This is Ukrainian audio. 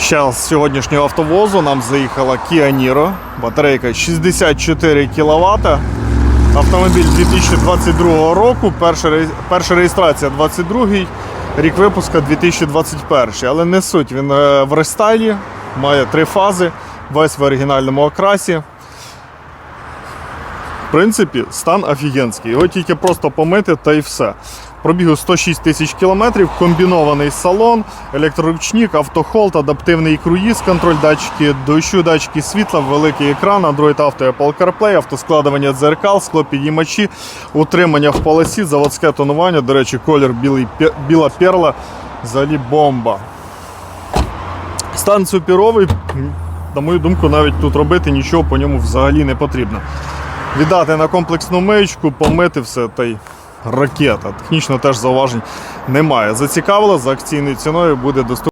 Ще з сьогоднішнього автовозу нам заїхала Kia Niro. Батарейка 64 кВт. Автомобіль 2022 року. Перша, реєстрація 22 рік випуска 2021. Але не суть. Він е, в рестайлі, має три фази, весь в оригінальному окрасі. Принципі, стан офігенський. Його тільки просто помити та й все. Пробігу 106 тисяч кілометрів, комбінований салон, електроручник, автохолд, адаптивний круїз, контроль датчики дощу, датчики світла, великий екран, Android Auto, Apple CarPlay, автоскладування дзеркал, склопідіймачі, утримання в полосі, заводське тонування. До речі, колір білий, біла перла, взагалі бомба. Стан суперовий, на мою думку, навіть тут робити нічого по ньому взагалі не потрібно. Віддати на комплексну миючку, помити все та й ракета. Технічно теж зауважень немає. Зацікавило, за акційною ціною буде доступно.